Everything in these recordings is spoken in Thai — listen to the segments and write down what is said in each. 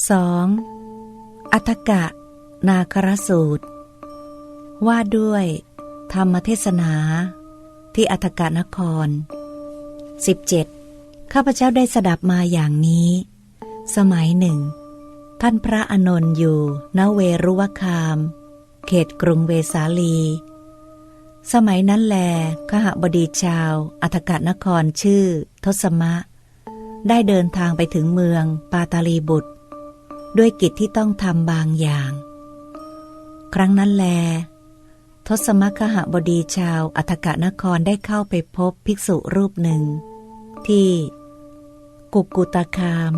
2. อัฏกะ นาครสูตร ว่าด้วย ธรรมเทศนา ที่อัฏกะนคร 17. ข้าพเจ้าได้สดับมาอย่างนี้ สมัยหนึ่ง ท่านพระอนนท์อยู่ณเวรุวคาม เขตกรุงเวสาลี สมัยนั้นแลขหบดีชาวอัฏกะนครชื่อ ทศมะ ได้เดินทางไปถึงเมืองปาตาลีบุตร ด้วยกิจที่ต้องทำบางอย่าง ครั้งนั้นแล ทศมคหบดีชาวอัฐกะนครได้เข้าไปพบภิกษุรูปหนึ่ง ที่ กุกุตาคาม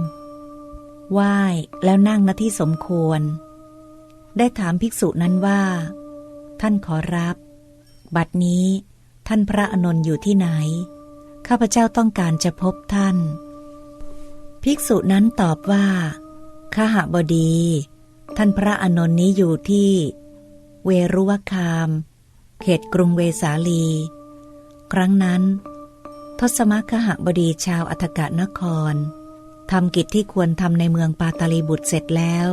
ไหว้แล้วนั่งณที่สมควร ได้ถามภิกษุนั้นว่า ท่านขอรับ บัดนี้ท่านพระอานนท์อยู่ที่ไหน ข้าพเจ้าต้องการจะพบท่าน ภิกษุนั้นตอบว่า ขหบดี ท่านพระอนนท์นี้อยู่ที่ เวรุวคาม เขตกรุงเวสาลี ครั้งนั้น ทศมคหบดีชาวอัฐกะนครทำกิจที่ควรทำในเมืองปาตาลีบุตรเสร็จแล้ว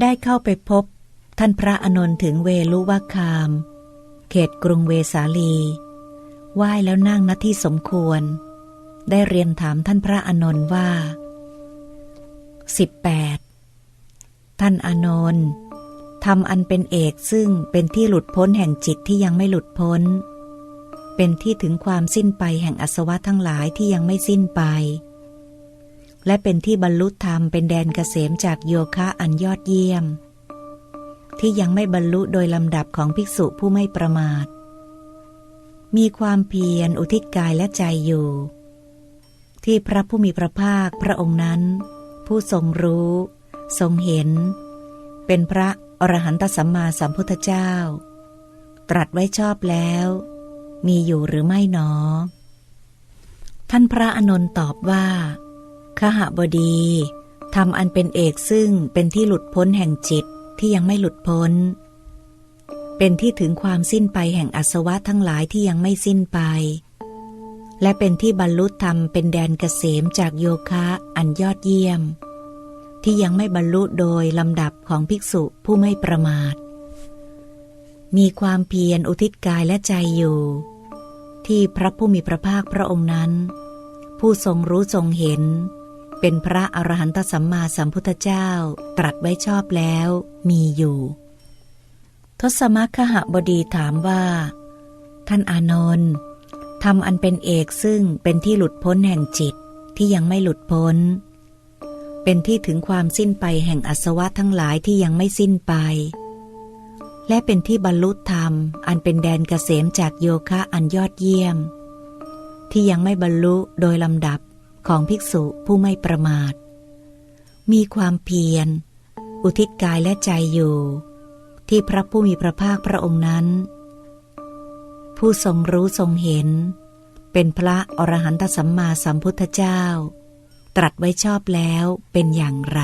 ได้เข้าไปพบ ท่านพระอนนท์ถึงเวลุวคาม เขตกรุงเวสาลีไหว้แล้วนั่งณที่สมควร ได้เรียนถามท่านพระอนนท์ว่า 18. ท่านอานนท์ทำอันเป็นเอกซึ่งเป็นที่หลุดพ้นแห่งจิตที่ยังไม่หลุดพ้น เป็นที่ถึงความสิ้นไปแห่งอสวะทั้งหลายที่ยังไม่สิ้นไป และเป็นที่บรรลุธรรมเป็นแดนเกษมจากโยคะอันยอดเยี่ยม ที่ยังไม่บรรลุโดยลำดับของภิกษุผู้ไม่ประมาท มีความเพียรอุทิศกายและใจอยู่ ที่พระผู้มีพระภาคพระองค์นั้น ผู้ทรงรู้ ทรงเห็น เป็นพระอรหันตสัมมาสัมพุทธเจ้า ตรัสไว้ชอบแล้ว มีอยู่หรือไม่หนอ ท่านพระอนนท์ตอบว่าขหบดีทำอันเป็นเอกซึ่งเป็นที่หลุดพ้นแห่งจิตที่ยังไม่หลุดพ้น เป็นที่ถึงความสิ้นไปแห่งอสวะทั้งหลายที่ยังไม่สิ้นไป และเป็นที่บรรลุธรรมเป็นแดนเกษมจากโยคะอันยอดเยี่ยม ที่ยังไม่บรรลุโดยลำดับของภิกษุผู้ไม่ประมาท มีความเพียรอุทิศกายและใจอยู่ ที่พระผู้มีพระภาคพระองค์นั้น ผู้ทรงรู้ทรงเห็น เป็นพระอรหันตสัมมาสัมพุทธเจ้าตรัสไว้ชอบแล้วมีอยู่ ทศมคหบดีถามว่า ท่านอานนท์ ทำอันเป็นเอกซึ่งเป็นที่หลุดพ้นแห่งจิตที่ยังไม่หลุดพ้น เป็นที่ถึงความสิ้นไปแห่งอสวะทั้งหลายที่ยังไม่สิ้นไป และเป็นที่บรรลุธรรมอันเป็นแดนเกษมจากโยคะอันยอดเยี่ยม ที่ยังไม่บรรลุโดยลำดับของภิกษุผู้ไม่ประมาท มีความเพียร อุทิศกายและใจอยู่ ที่พระผู้มีพระภาคพระองค์นั้น ผู้ทรงรู้ทรงเห็น เป็นพระอรหันตสัมมาสัมพุทธเจ้า ตรัสไว้ชอบแล้วเป็นอย่างไร